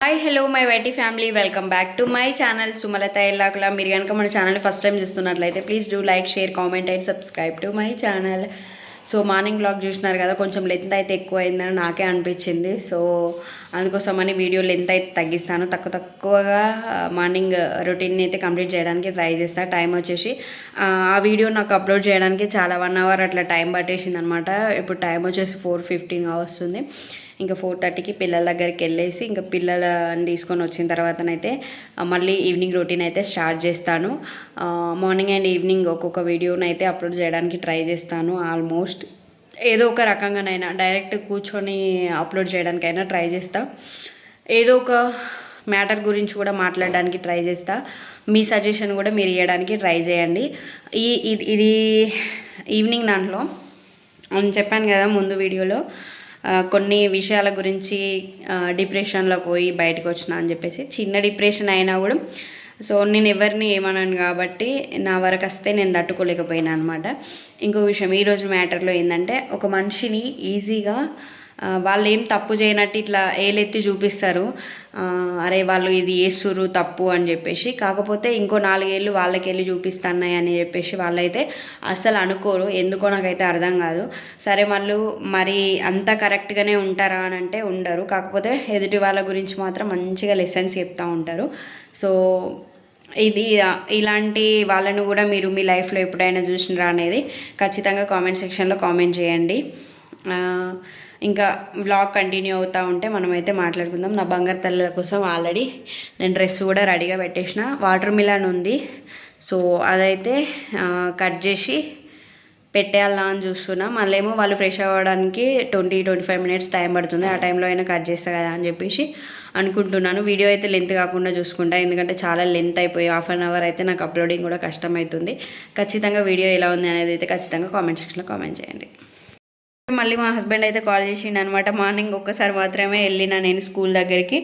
Hi hello my YT family welcome back to my channel Sumalatha Ellakula మీరు కనుక మన ఛానల్ని ఫస్ట్ టైం చూస్తున్నట్లయితే please do like share comment and subscribe to my channel so morning blog చూసినారు కదా కొంచెం length అయితే ఎక్కువ అయిందని నాకే అనిపించింది. సో అందుకోసమని వీడియో లెంత్ అయితే తగ్గిస్తాను. తక్కువ తక్కువగా మార్నింగ్ రొటీన్ అయితే కంప్లీట్ చేయడానికి ట్రై చేస్తాను టైం వచ్చేసి ఆ, ఆ వీడియో నాకు అప్లోడ్ చేయడానికి చాలా వన్ అవర్ అట్లా టైం పట్టేసింది అనమాట ఇప్పుడు టైం వచ్చేసి ఫోర్ ఫిఫ్టీన్ వస్తుంది ఇంకా ఫోర్ థర్టీకి పిల్లల దగ్గరికి వెళ్ళేసి ఇంకా పిల్లలని తీసుకొని వచ్చిన తర్వాతనైతే మళ్ళీ ఈవినింగ్ రొటీన్ అయితే స్టార్ట్ చేస్తాను. మార్నింగ్ అండ్ ఈవినింగ్ ఒక్కొక్క వీడియోని అయితే అప్లోడ్ చేయడానికి ట్రై చేస్తాను ఆల్మోస్ట్ ఏదో ఒక రకంగానైనా డైరెక్ట్ కూర్చొని అప్లోడ్ చేయడానికైనా ట్రై చేస్తా. ఏదో ఒక మ్యాటర్ గురించి కూడా మాట్లాడడానికి ట్రై చేస్తా. మీ సజెషన్ కూడా మీరు ఇవ్వడానికి ట్రై చేయండి. ఈ ఇది ఇది ఈవినింగ్ దాంట్లో అని చెప్పాను కదా ముందు వీడియోలో కొన్ని విషయాల గురించి డిప్రెషన్లో డిప్రెషన్లోకి పోయి బయటకు వచ్చిన అని చెప్పేసి చిన్న డిప్రెషన్ అయినా కూడా. సో నేను ఎవరిని ఏమన్నాను కాబట్టి నా వరకు వస్తే నేను తట్టుకోలేకపోయినా అనమాట ఇంకో విషయం ఈరోజు మ్యాటర్లో ఏంటంటే ఒక మనిషిని ఈజీగా వాళ్ళు ఏం తప్పు చేయనట్టు ఇట్లా ఏలెత్తి చూపిస్తారు. అరే వాళ్ళు ఇది వేస్తురు తప్పు అని చెప్పేసి. కాకపోతే ఇంకో నాలుగేళ్ళు వాళ్ళకి వెళ్ళి చూపిస్తున్నాయి అని చెప్పేసి వాళ్ళైతే అస్సలు అనుకోరు. ఎందుకో నాకైతే అర్థం కాదు. సరే వాళ్ళు మరి అంత కరెక్ట్గానే ఉంటారా అని అంటే ఉండరు. కాకపోతే ఎదుటి వాళ్ళ గురించి మాత్రం మంచిగా లెసన్స్ చెప్తూ ఉంటారు. సో ఇది ఇలాంటి వాళ్ళను కూడా మీరు మీ లైఫ్లో ఎప్పుడైనా చూసినారా అనేది ఖచ్చితంగా కామెంట్ సెక్షన్లో కామెంట్ చేయండి. ఆ, ఇంకా వ్లాగ్ కంటిన్యూ అవుతూ ఉంటే మనమైతే మాట్లాడుకుందాం. నా బంగారు తల్లుల కోసం ఆల్రెడీ నేను డ్రెస్ కూడా రెడీగా పెట్టేసిన. వాటర్ మిలన్ ఉంది. సో అదైతే కట్ చేసి పెట్టేయాలా అని చూస్తున్నా. మళ్ళేమో వాళ్ళు ఫ్రెష్ అవ్వడానికి twenty twenty five minutes time పడుతుంది. ఆ టైంలో అయినా కట్ చేస్తా కదా అని చెప్పేసి అనుకుంటున్నాను. వీడియో అయితే లెంత్ కాకుండా చూసుకుంటా. ఎందుకంటే చాలా లెంత్ అయిపోయి హాఫ్ అన్ అవర్ అయితే నాకు అప్లోడింగ్ కూడా కష్టమవుతుంది. ఖచ్చితంగా వీడియో ఎలా ఉంది అనేది అయితే ఖచ్చితంగా కామెంట్ సెక్షన్లో కామెంట్ చేయండి. మళ్ళీ మా హస్బెండ్ అయితే కాల్ చేసిండు అనమాట మార్నింగ్ ఒక్కసారి మాత్రమే వెళ్ళిన నేను స్కూల్ దగ్గరికి.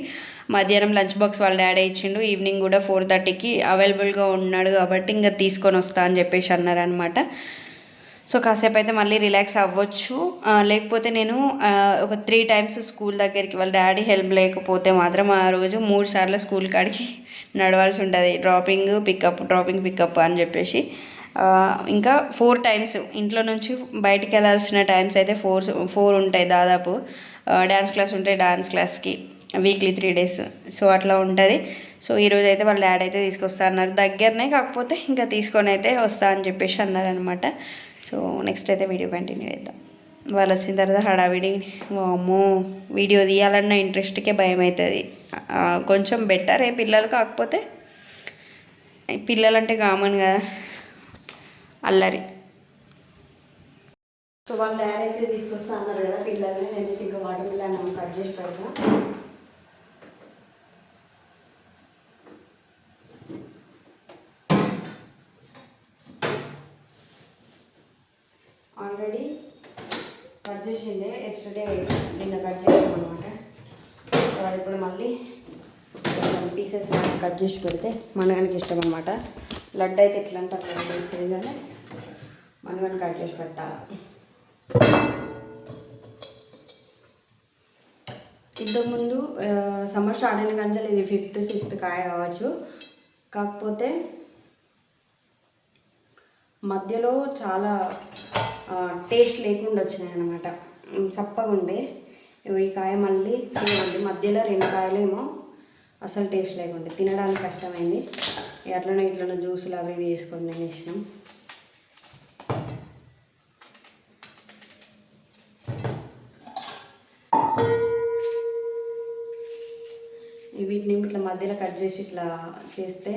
మధ్యాహ్నం లంచ్ బాక్స్ వాళ్ళ డాడీ ఇచ్చిండు ఈవినింగ్ కూడా ఫోర్ థర్టీకి అవైలబుల్గా ఉన్నాడు కాబట్టి ఇంకా తీసుకొని వస్తా అని చెప్పేసి అన్నారనమాట. సో కాసేపు అయితే మళ్ళీ రిలాక్స్ అవ్వచ్చు. లేకపోతే నేను ఒక త్రీ టైమ్స్ స్కూల్ దగ్గరికి వాళ్ళ డాడీ హెల్ప్ లేకపోతే మాత్రం ఆ రోజు మూడు సార్లు స్కూల్ కాడికి నడవాల్సి ఉంటుంది. డ్రాపింగ్ పికప్ డ్రాపింగ్ పికప్ అని చెప్పేసి. ఇంకా ఫోర్ టైమ్స్ ఇంట్లో నుంచి బయటికి వెళ్ళాల్సిన టైమ్స్ అయితే ఫోర్ ఫోర్ ఉంటాయి దాదాపు. డ్యాన్స్ క్లాస్ ఉంటాయి డ్యాన్స్ క్లాస్కి వీక్లీ త్రీ డేస్ సో అట్లా ఉంటుంది. సో ఈరోజు అయితే వాళ్ళ డాడీ అయితే తీసుకొస్తా అన్నారు. దగ్గరనే కాకపోతే ఇంకా తీసుకొని అయితే వస్తా అని చెప్పేసి అన్నారనమాట సో నెక్స్ట్ అయితే వీడియో కంటిన్యూ చేద్దాం. వాళ్ళు వచ్చిన తర్వాత హడావిడి అమ్మో వీడియో తీయాలన్న ఇంట్రెస్ట్కే భయం అవుతుంది కొంచెం బెటర్ ఏ పిల్లలు కాకపోతే పిల్లలంటే కామన్ కదా. అల్లరి. సో వాళ్ళ డాడీ అయితే తీసుకొస్తా అన్నారు కదా పిల్లల్ని నేను ఇంకా వాటర్ మిల్లన్ కట్ చేసి పెడతా. ఆల్రెడీ కట్ చేసిండే ఎస్టర్డే నిన్న కట్ చేసాం అనమాట సో ఇప్పుడు మళ్ళీ పీసెస్ కట్ చేసి పెడితే మనగానికి ఇష్టం అనమాట లడ్డు అయితే ఎట్లా అంటే అట్లా చేస్తుంది కానీ మనగాని కట్ చేసి పెట్టాలి ఇంతకుముందు సమ్మర్ స్టార్ట్ అయిన కానీ ఇది ఫిఫ్త్ సిక్స్త్ కాయ కావచ్చు. కాకపోతే మధ్యలో చాలా టేస్ట్ లేకుండా వచ్చినాయి అనమాట చప్పగా ఉండే. ఈ కాయ మళ్ళీ తినండి మధ్యలో రెండు కాయలేమో అసలు టేస్ట్ లేకుండే. తినడానికి కష్టమైంది. ఇక అట్లనే ఇట్లనే జ్యూసులు అవి ఇవి వేసుకొని తినేసినాం. మధ్యలో కట్ చేసి ఇట్లా చేస్తే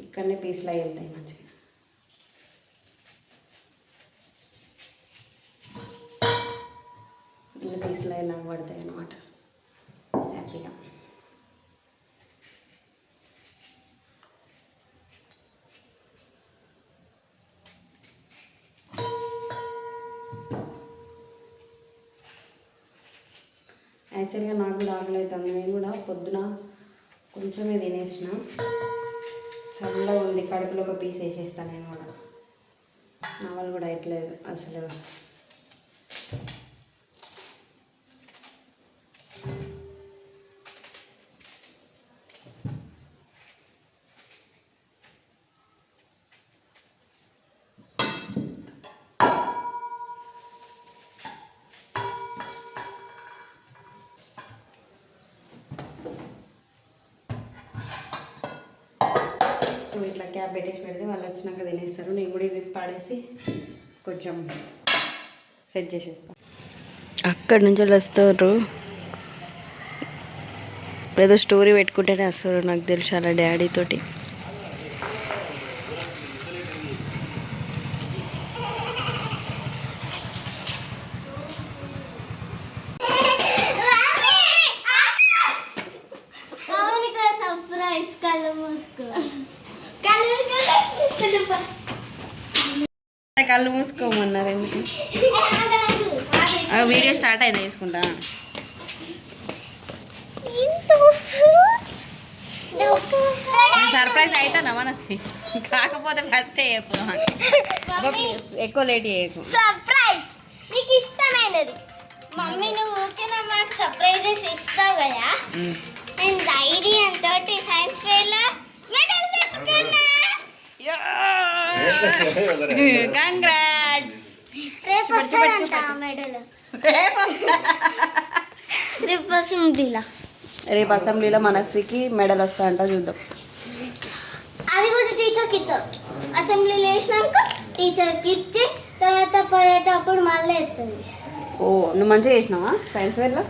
ఇక్కడనే పీస్లు అయి వెళ్తాయి మంచిగా. ఇలా పీస్లు అయి పడతాయి అన్నమాట. హ్యాపీగా. యాక్చువల్గా నాకు కూడా ఆకలి అవుతుంది. నేను కూడా పొద్దున కొంచెమే తినేసిన. చల్లగా ఉంది కడుపులో ఒక పీస్ వేసేస్తాను నేను కూడా. నా వాళ్ళు కూడా ఎట్లేదు అసలు. వచ్చినాక తినేస్తారు. నేను కూడా ఇవి పాడేసి కొంచెం సెట్ చేసేస్తాను అక్కడి నుంచి వస్తారు. ఏదో స్టోరీ పెట్టుకుంటేనే వస్తారు. నాకు తెలుసు అలా డాడీ తోటి అవునుగా సర్ప్రైజ్ కళ్ళు మూసుకో కళ్ళు కళ్ళు కళ్ళు మూసుకోమన్నారు ఎందుకు? వీడియో స్టార్ట్ అయింది తీసుకుంటా సర్ప్రైజ్ అవుతానా మనసి కాకపోతే ఫస్ట్ చెప్పు. ఎక్కువ లేట్ చేయకు. సర్ప్రైజ్. నీకు ఇష్టమైనది. మమ్మీ నువ్వు ఊరికే మాకు సర్ప్రైజెస్ ఇస్తావు కదా? నేను ధైర్యం తోటి సైన్స్ ఫేర్ కంగ్రాట్స్ రేపు మెడల్ రేపు వస్తుందిలా రేపు అసెంబ్లీలో మనశ్రీకి మెడల్ వస్తాయంట చూద్దాం. అది కూడా టీచర్కి ఇస్తాం అసెంబ్లీలో వేసినాక టీచర్కి ఇచ్చి తర్వాత పోయేటప్పుడు మళ్ళీ ఎత్తుంది. ఓ నువ్వు మంచిగా చేసినావా? సైన్స్ ఫేర్లో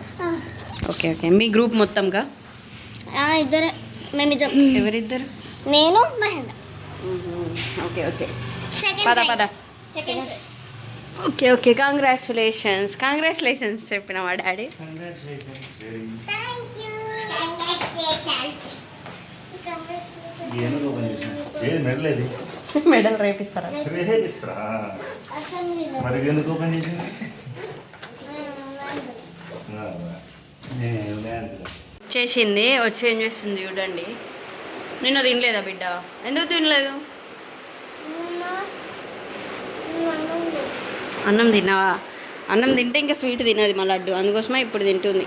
ఓకే ఓకే. మీ గ్రూప్ మొత్తంగా ఇద్దరే. మేమిద్దరం. ఎవరిద్దరు? నేను మహేంద్ర. ఓకే ఓకే సెకండ్ పద పద ఓకే ఓకే కంగ్రాచులేషన్స్ కంగ్రాచులేషన్స్ చెప్పిన మా డాడీ. మెడల్ రేపిస్తారా? మరి ఎందుకు ఓపెన్ అనుకున్నా చేసింది వచ్చి ఏం చేస్తుంది చూడండి. నిన్న తినలేదా బిడ్డ? ఎందుకు తినలేదు? అన్నం తిన్నావా? అన్నం తింటే ఇంకా స్వీట్ తినది మా లడ్డు. అందుకోసమే ఇప్పుడు తింటుంది.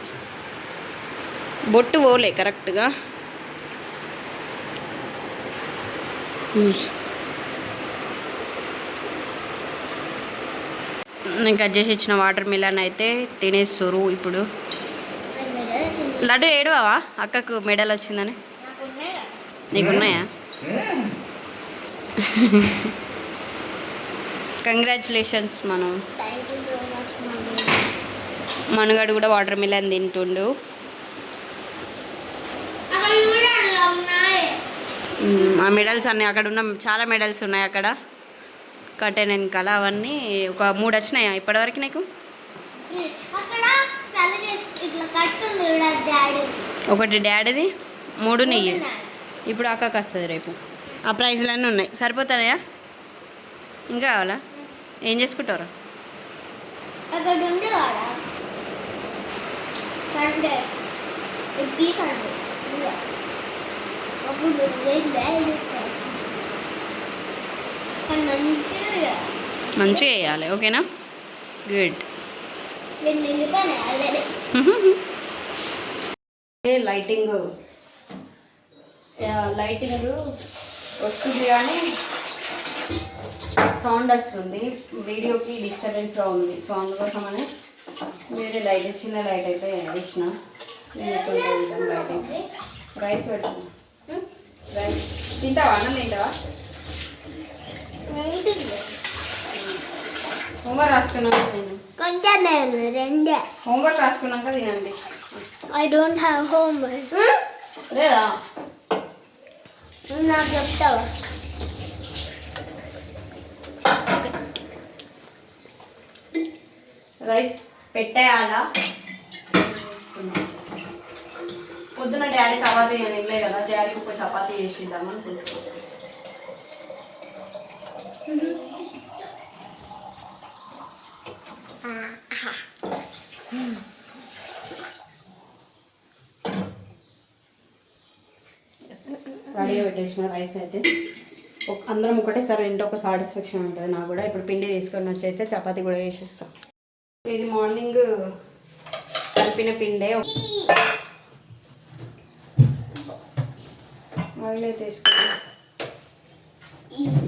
బొట్టు పోలే కరెక్ట్గా. నేను కట్ చేసి ఇచ్చిన వాటర్ మిలన్ అయితే తినేస్తారు ఇప్పుడు. లడ్డు ఏడవావా? అక్కకు మెడల్ వచ్చిందని. నీకున్నాయా? కంగ్రాచులేషన్స్ మనం. మనగాడు కూడా వాటర్ మిలన్ తింటుండు. ఆ మెడల్స్ అన్నీ అక్కడ ఉన్న చాలా మెడల్స్ ఉన్నాయి అక్కడ. కట్టెన్ వెనకాల అవన్నీ ఒక మూడు వచ్చినాయా ఇప్పటివరకు నీకు? ఒకటి డాడీది మూడు నెయ్యి. ఇప్పుడు అక్కకి వస్తుంది రేపు. ఆ ప్రైజ్లన్నీ ఉన్నాయి. సరిపోతాయా ఇంకా కావాలా? ఏం చేసుకుంటారు? మంచిగా వేయాలి ఓకేనా? Good lighting? లైటింగ్ వస్తుంది కానీ సౌండ్ వస్తుంది. వీడియోకి డిస్టర్బెన్స్గా ఉంది. సో అందుకోసమని వేరే లైట్ చిన్న లైట్ అయితే ఇచ్చిన లైటింగ్ రైస్ పెడుతున్నా రైస్. తింటావా? అన్నం తింటావా? హోంవర్క్ రాసుకున్నాక నేను కొంచెం నేను రెండే. హోంవర్క్ రాసుకున్నాక తినండి. ఐ డోంట్ హ్యావ్ హోమ్ లేదా? నాకు చెప్తావా? రైస్ పెట్టేయాలా? పొద్దున డాడీ చపాతీ తినలే కదా డాడీకి ఒక చపాతీ చేసిద్దాం అనుకుంటున్నాను రెడీగా పెట్టేసిన రైస్ అయితే. ఒక- అందరం ఒకటేసారి తింటే ఒక సాటిస్ఫాక్షన్ ఉంటుంది. నాకు కూడా ఇప్పుడు పిండి తీసుకొని వచ్చి అయితే చపాతి కూడా వేసేస్తాం ఇది మార్నింగ్ కలిపిన పిండే. ఆయిల్ అయితే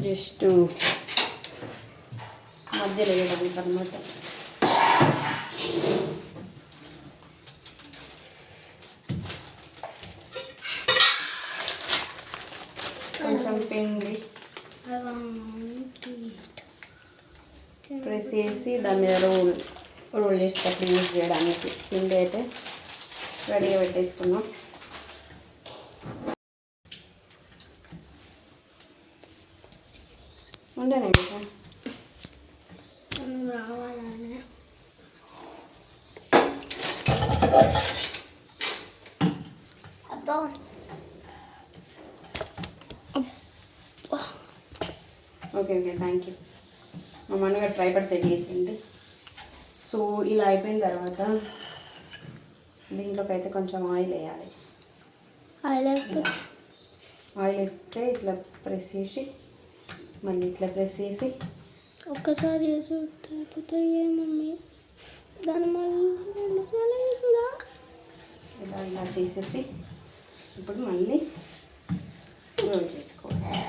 జస్ట్ మధ్యలో వేయడానికి అనమాట కొంచెం కొంచెం పిండి ప్రెస్ చేసి దాని మీద రోల్ రోల్ చేసేటప్పుడు యూజ్ చేయడానికి పిండి అయితే రెడీగా పెట్టేసుకున్నాం. ఉండేనండి సార్ రావాలనే అబ్బా. ఓకే ఓకే థ్యాంక్ యూ మా మన్నగా ట్రైపర్ సెట్ చేసింది. సో ఇలా అయిపోయిన తర్వాత దీంట్లోకి అయితే కొంచెం ఆయిల్ వేయాలి. ఆయిల్ వేస్తే? ఇట్లా ప్రెస్ చేసి మళ్ళీ ఇట్లా ప్రెస్ చేసి. ఒక్కసారి వేసి అయిపోతాయి మమ్మీ దాని మళ్ళీ ఇలా చేసేసి ఇప్పుడు మళ్ళీ రోల్ చేసుకోవాలి.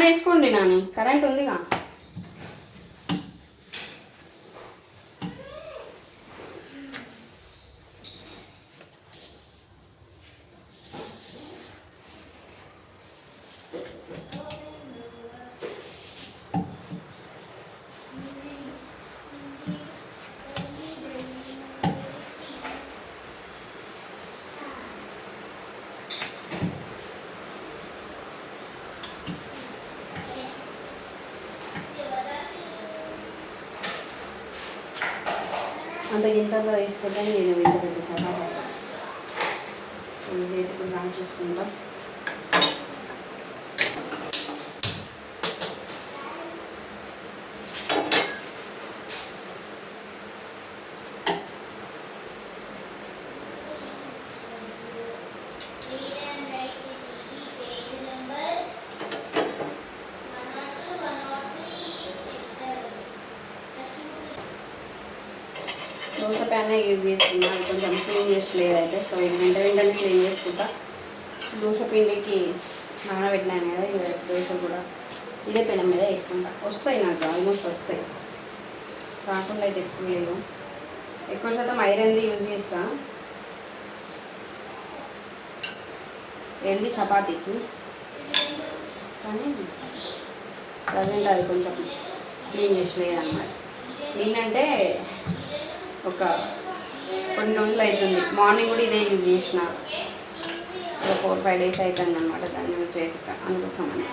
ఫ్యాన్ వేసుకోండి నాని. కరెంట్ ఉందిగా. అంత ఇంత తీసుకుంటే నేను ఇంత పెద్ద చపాతీ సో ఇదైతే ఇప్పుడు దాని చేసుకుంటాం ప్యాన్ యూజ్ చేసుకున్నా కొంచెం క్లీన్ చేసుకోలేదు అయితే. సో ఇది వెంట వెంటనే క్లీన్ చేసుకుంటా. దోశ పిండికి నానబెట్టినాను కదా ఇది దోశ కూడా ఇదే పెనం మీద వేసుకుంటా. వస్తాయి నాకు ఆల్మోస్ట్ వస్తాయి. రాకుండా అయితే ఎక్కువ లేదు ఎక్కువ శాతం ఐరన్ది యూజ్ చేస్తా. ఏంది? చపాతీకి. కానీ ప్రజెంట్ అది కొంచెం క్లీన్ చేసలేదు అన్నమాట. క్లీన్ అంటే ఒక కొన్ని రోజులు అవుతుంది. మార్నింగ్ కూడా ఇదే యూజ్ చేసిన. ఒక ఫోర్ ఫైవ్ డేస్ అవుతుంది అనమాట దాన్ని యూజ్ చేసి అందుకోసమని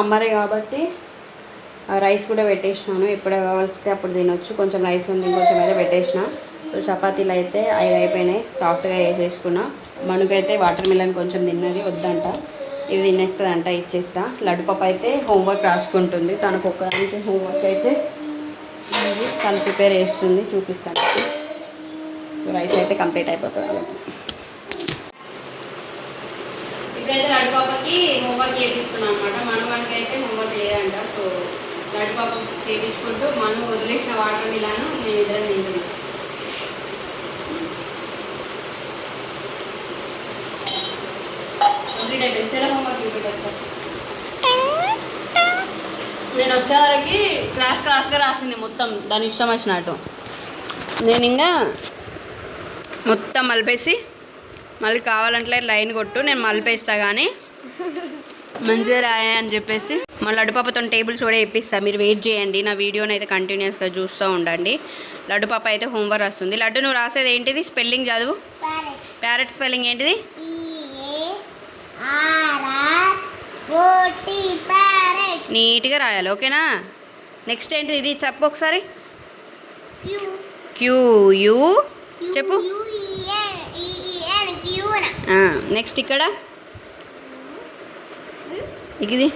సమ్మరే కాబట్టి రైస్ కూడా పెట్టేసినాను. ఎప్పుడు కావాల్సితే అప్పుడు తినొచ్చు. కొంచెం రైస్ ఉంది కొంచెం అయితే పెట్టేసిన. సో చపాతీలు అయితే ఐదు అయిపోయినాయి. సాఫ్ట్గా వేసేసుకున్నా మనుకైతే వాటర్ మిలన్ కొంచెం తిన్నది వద్దంట. ఇది తినేస్తుంది అంట ఇచ్చేస్తా. లడ్డుపప్పు అయితే హోంవర్క్ రాసుకుంటుంది. తనకు ఒక్కదానికి హోంవర్క్ అయితే తను ప్రిపేర్ చేస్తుంది చూపిస్తాను. సో రైస్ అయితే కంప్లీట్ అయిపోతుంది. ఇప్పుడైతే లడ్డు పాపకి హోంవర్క్ చేపిస్తున్నాను అనమాట మను వానికి అయితే హోంవర్క్ లేదంట. సో లడ్డు పాప చేపించుకుంటూ మనం వదిలేసిన వాటర్ మిలాను మేమిద్దరం తింటున్నాం. నేను వచ్చే వరకు క్రాస్ క్రాస్గా రాసింది మొత్తం దాని ఇష్టం వచ్చినట్టు. నేను ఇంకా మొత్తం మలిపేసి మళ్ళీ కావాలంటే లైన్ కొట్టు నేను మలిపేస్తా కానీ మంచిగా రాయా అని చెప్పేసి. మా లడ్డుపాపతో టేబుల్స్ కూడా ఇప్పిస్తా మీరు వెయిట్ చేయండి. నా వీడియోని అయితే కంటిన్యూస్గా చూస్తూ ఉండండి. లడ్డుపాప అయితే హోంవర్క్ రాస్తుంది. లడ్డు నువ్వు రాసేది ఏంటిది? స్పెల్లింగ్ చదువు. ప్యారెట్ స్పెల్లింగ్ ఏంటిది? నీట్గా రాయాలి ఓకేనా? నెక్స్ట్ ఏంటిది? ఇది చెప్పు ఒకసారి. క్యూ క్యూ యూ చెప్పు. నెక్స్ట్ ఇక్కడ. ఇది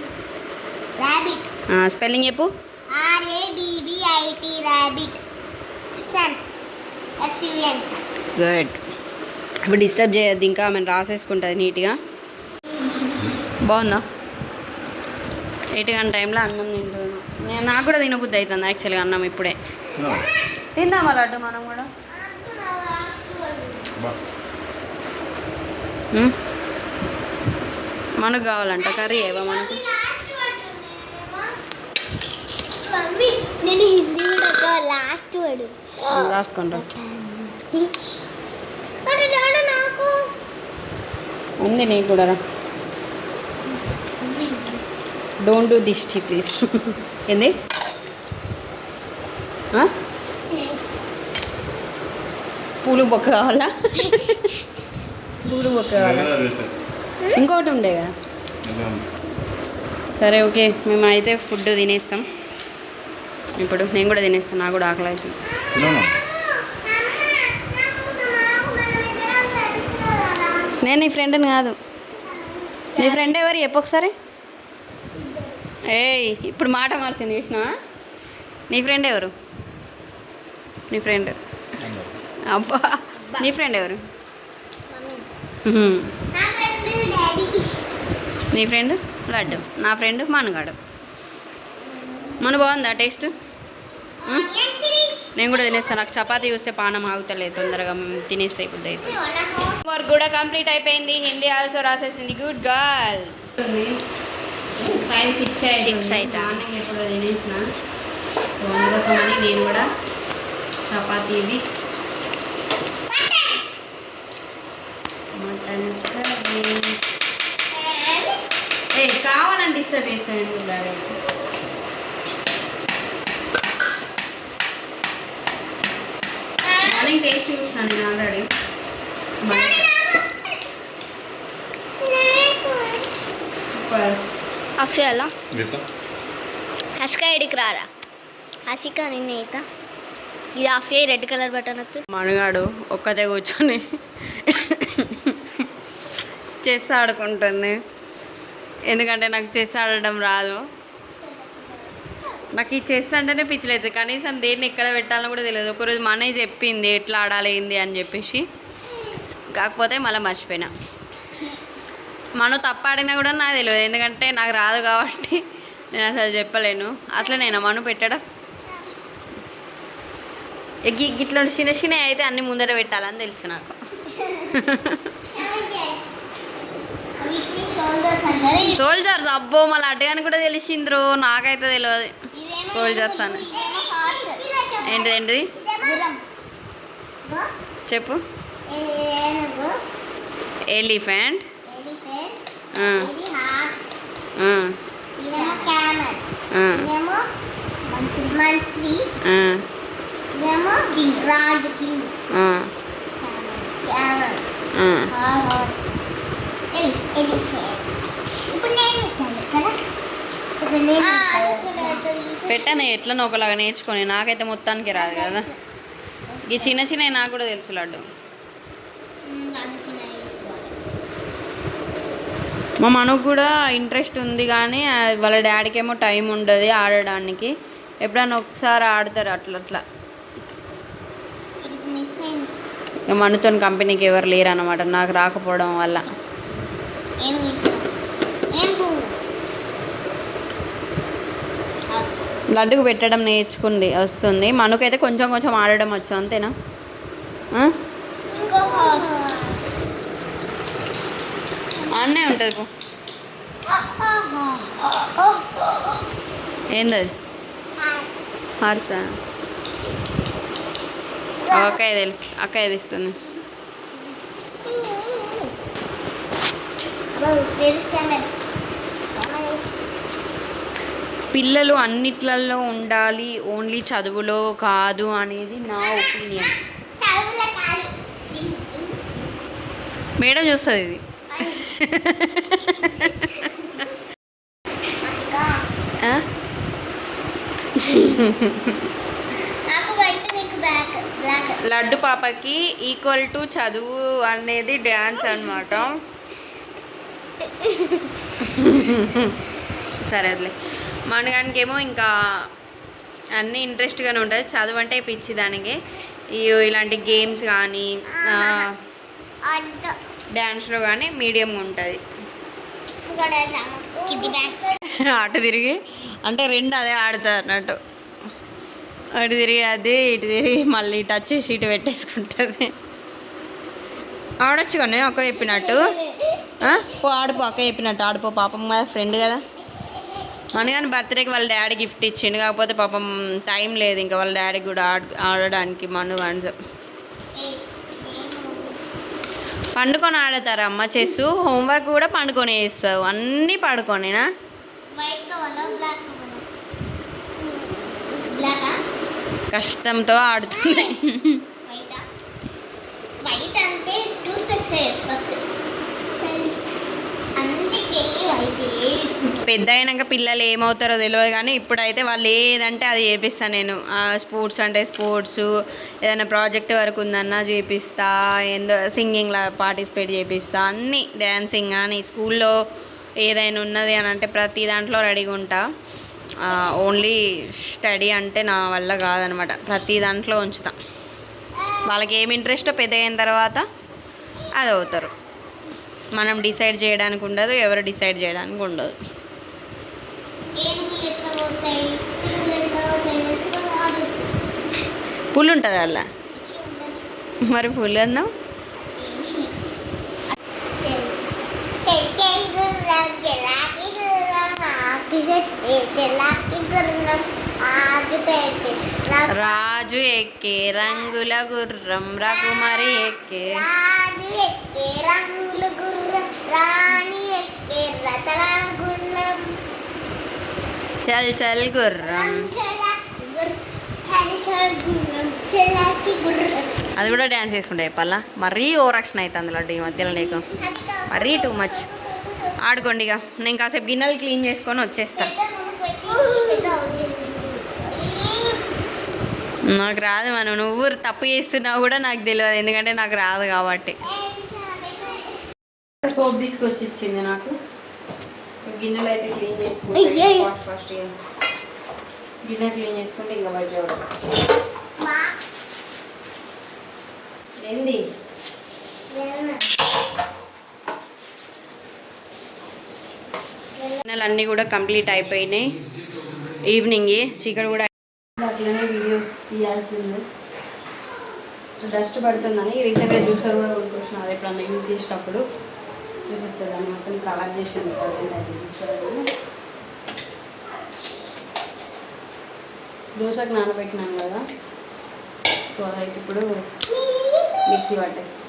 రాబిట్ స్పెల్లింగ్ చెప్పు. R A B B I T rabbit sun S U N sun good ఇప్పుడు డిస్టర్బ్ చేయొద్దు ఇంకా ఆమెను రాసేసుకుంటుంది నీట్గా. బాగుందా? ఎయిట్ గంట టైంలో అన్నం తింటున్నాను నేను నాకు కూడా తినబుద్ధి అవుతుంది యాక్చువల్గా అన్నం ఇప్పుడే. తిందామా లడ్డు మనం కూడా? మనకు కావాలంట కర్రీ ఏవా మనకు. లాస్ట్ వర్డ్ రాసుకుంటాం ఉంది నీకు కూడా రా. డోంట్ డూ దిష్టి ప్లీజ్ ఏంది? పూలు బొక్క కావాలా? కావాలా ఇంకోటి ఉండే కదా. సరే ఓకే. మేము అయితే ఫుడ్ తినేస్తాం. ఇప్పుడు నేను కూడా తినేస్తాను నాకు కూడా ఆకలి అవుతుంది. నేను నీ ఫ్రెండ్ని కాదు. నీ ఫ్రెండ్ ఎవరు? చెప్పు ఒకసారి. ఏయ్ ఇప్పుడు మాట మార్చింది చూసినావా? నీ ఫ్రెండ్ ఎవరు? నీ ఫ్రెండ్. అబ్బా నీ ఫ్రెండ్ ఎవరు. నీ ఫ్రెండ్ లడ్డు నా ఫ్రెండ్ మనగాడు. మన బాగుందా టేస్ట్? నేను కూడా తినేస్తాను నాకు చపాతీ చూస్తే పానం ఆగుతలేదు తొందరగా తినేస్తే ఇప్పుడు అయితే వర్క్ కూడా కంప్లీట్ అయిపోయింది Hindi also రాసేసింది good girl time six. Morning ఎప్పుడో తినేసిన. అందుకోసమని నేను కూడా చపాతీ ఇది మటన్ కర్రీ ఏ కావాలని డిస్టర్బ్ చేస్తాను మార్నింగ్ టేస్ట్ చూసినాను నేను ఆల్రెడీ. అఫ్యాలా? హస్క ఎడికి రారా? హసిక నిన్న ఈత. ఇది రెడ్ కలర్ బటన్ వస్తుంది మనగాడు ఒక్కతే కూర్చొని. చెస్ ఆడుకుంటుంది. ఎందుకంటే నాకు చెస్ ఆడడం రాదు. నాకు ఈ చెస్ అంటేనే పిచ్చలేదు కనీసం దేన్ని ఎక్కడ పెట్టాలో కూడా తెలియదు. ఒకరోజు మనే చెప్పింది ఎట్లా ఆడాలి ఏంది అని చెప్పేసి. కాకపోతే మళ్ళీ మర్చిపోయినా. మనం తప్పాడినా కూడా నాకు తెలియదు. ఎందుకంటే నాకు రాదు కాబట్టి నేను అసలు చెప్పలేను. అట్లా నేను మను పెట్టడం? ఇట్లా చిన్న చిన్న అయితే అన్ని ముందర పెట్టాలని తెలుసు నాకు. షోల్డర్స్ సోల్జర్స్ అబ్బో మళ్ళీ అడ్డగాని కూడా తెలిసిండ్రు నాకైతే తెలియదు. సోల్జర్స్ అని. ఏంటిది? ఏంటిది చెప్పు. ఏనుగు. ఎలిఫెంట్ ఎలిఫెంట్ ఇది హార్స్ ఇదేమో క్యామల్ ఇదేమో మంత్రి. ఇదేమో కింగ్ రాజు కింగ్ క్యామల్ హార్స్ ఎలిఫెంట్. ఇప్పుడు నేను పెట్టాను కదా? ఇప్పుడు నేను పెట్టాను ఎట్లనో ఒకలాగా నేర్చుకొని. నాకైతే మొత్తానికి రాదు కదా. ఈ చిన్న చిన్నవి నాకు కూడా తెలుసు లడ్డు. మా మనకు కూడా ఇంట్రెస్ట్ ఉంది కానీ వాళ్ళ డాడీకి ఏమో టైం ఉండదు ఆడడానికి. ఎప్పుడైనా ఒకసారి ఆడతారు అట్లా అట్లా. మనతో కంపెనీకి ఎవరు లేరు అనమాట నాకు రాకపోవడం వల్ల. లడ్డుకు పెట్టడం నేర్చుకుంది వస్తుంది. మనకైతే కొంచెం కొంచెం ఆడడం వచ్చు అంతేనా? అన్నే ఉంటుంది పో. ఏందది హార్సా అక్కయ్య తెలుసు అక్కయ్య తెస్తుంది. తెలుస్తామే పిల్లలు అన్నిట్లలో ఉండాలి ఓన్లీ చదువులో కాదు అనేది నా ఒపీనియన్. మేడం చూస్తుంది ఇది. లడ్డు పాపకి ఈక్వల్ టు చదువు అనేది డ్యాన్స్ సరే సరేలే. మనగానికి ఏమో ఇంకా అన్నీ ఇంట్రెస్ట్గానే ఉంటుంది చదువు అంటే పిచ్చి దానికి. ఇలాంటి గేమ్స్ కానీ డ్యాన్స్లో కానీ మీడియం ఉంటుంది. ఆట అటు తిరిగి అంటే రెండు అదే ఆడుతుంది అన్నట్టు. అటు తిరిగి అది ఇటు తిరిగి మళ్ళీ టచ్ చేసి ఇటు పెట్టేసుకుంటుంది. ఆడొచ్చు కానీ అక్క చెప్పినట్టు? పో ఆడిపో అక్క చెప్పినట్టు ఆడిపో పాపం కదా ఫ్రెండ్ కదా. మన కానీ బర్త్డేకి వాళ్ళ డాడీ గిఫ్ట్ ఇచ్చిండు కాకపోతే పాపం టైం లేదు ఇంకా వాళ్ళ డాడీకి కూడా ఆడ ఆడడానికి మను కానీ పండుకొని ఆడతారా అమ్మ చెస్? హోంవర్క్ కూడా పండుకొని చేస్తావు అన్నీ పడుకొనేనా కష్టంతో ఆడుతుంది. వైట్ అంటే టూ స్టెప్స్ వేయచ్చు ఫస్ట్. అందుకే వైట్ పెద్ద అయినాక పిల్లలు ఏమవుతారో తెలియదు కానీ ఇప్పుడైతే వాళ్ళు ఏదంటే అది చేపిస్తాను నేను. స్పోర్ట్స్ అంటే స్పోర్ట్స్ ఏదైనా ప్రాజెక్ట్ వర్క్ ఉందన్నా చేపిస్తా ఏందో సింగింగ్లో పార్టిసిపేట్ చేపిస్తా అన్నీ డ్యాన్సింగ్ కానీ స్కూల్లో ఏదైనా ఉన్నది అని అంటే ప్రతి దాంట్లో రెడీగా ఉంటా. ఓన్లీ స్టడీ అంటే నా వల్ల కాదనమాట. ప్రతి దాంట్లో ఉంచుతాను వాళ్ళకి ఏమి ఇంట్రెస్టో పెద్ద అయిన తర్వాత అది అవుతారు మనం డిసైడ్ చేయడానికి ఉండదు ఎవరు డిసైడ్ చేయడానికి ఉండదు. పుల్ ఉంటుంది. అలా మరి పుల్ అన్నావు చెల్లాకి గుర్రం. రాజు ఎక్కే రంగుల గుర్రం రఘుమరి ఎక్కే. రాజు ఎక్కే రంగుల గుర్రం రాణి ఎక్కే రతనాల గుర్రం. చల్ చల్ గుర్రం. అది కూడా డ్యాన్స్ చేసుకుంటా చెప్పాలా? మరీ ఓవరాక్షన్ అవుతుంది లడ్డు ఈ మధ్యలో నీకు. మరీ టూ మచ్ ఆడుకోండి ఇక నేను కాసేపు గిన్నెలు క్లీన్ చేసుకొని వచ్చేస్తా. నాకు రాదు మనం. నువ్వు తప్పు చేస్తున్నావు కూడా నాకు తెలియదు. ఎందుకంటే నాకు రాదు కాబట్టి. సోప్ తీసుకొచ్చి ఇచ్చింది నాకు. గిన్నెలు అయితే క్లీన్ చేసుకుంటే. ఫాస్ట్ ఫాస్ట్ గిన్నె క్లీన్ చేసుకుంటే ఇంకా బయట ఏంది? గిన్నెలు అన్నీ కూడా కంప్లీట్ అయిపోయినాయి. ఈవినింగ్ చీకటి కూడా తీయాల్సింది సో డస్ట్ పడుతుందని రీసెంట్గా జ్యూసర్ కూడా కొనుక్కొచ్చిన అది ఎప్పుడన్నా యూజ్ చేసేటప్పుడు చూపిస్తుంది దాన్ని మొత్తం కవర్ చేసి ఉంది ప్రజెంట్ అయితే జ్యూసర్ దోశకు నానబెట్టినాను కదా. సో అదైతే ఇప్పుడు మిక్సీ పట్టేస్తాను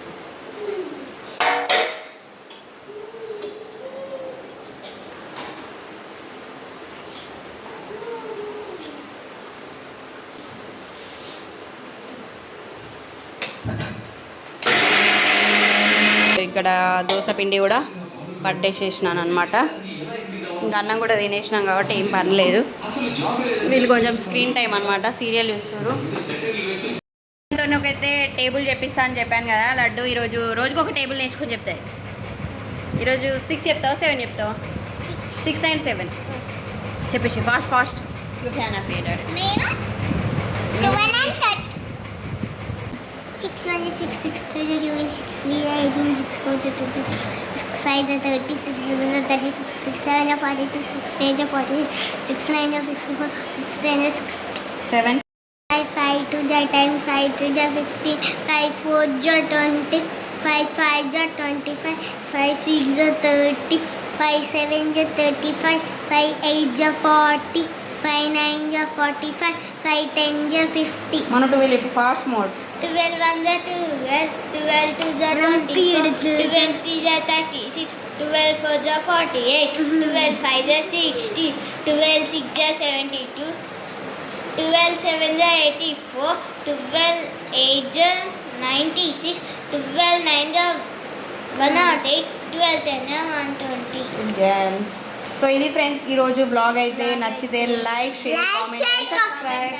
ఇక్కడ దోశ పిండి కూడా పట్టేసేసినాను అనమాట ఇంకా అన్నం కూడా తినేసినాం కాబట్టి ఏం పర్లేదు. వీళ్ళు కొంచెం స్క్రీన్ టైం అనమాట సీరియల్ చూస్తారు ఒకైతే టేబుల్ చెప్పిస్తా అని చెప్పాను కదా లడ్డు ఈరోజు రోజుకి ఒక టేబుల్ నేర్చుకొని చెప్తాయి ఈరోజు సిక్స్ చెప్తావా సెవెన్ చెప్తావా? సిక్స్ అండ్ సెవెన్ చెప్పేసి fast fast fan off 6 26 62 28 68 18 64 32 65 36 36 67 42 68 48 69 54 69 60 7 5 5 2 10 5 3 15 5 4 20 5 5 25 5 6 30 5 7 35 5 8 40 5 9 45 5 10 50 Manu to will fast mode 12 1 the 12, 12 2 24, 12 3 36, 12 4 48, mm-hmm. 12 5 60, 12 6 72, 12 7 84, 12 8 96, 12 9 108, 12 10 120. Again. So ఇది ఫ్రెండ్స్ ఈరోజు బ్లాగ్ అయితే నచ్చితే like share comment subscribe.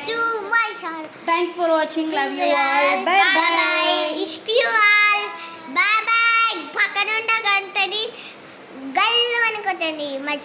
Thanks for watching love you all bye bye Ishq you all bye bye పక్కనుండ గంటని గల్లు అనుకోతండి మర్చి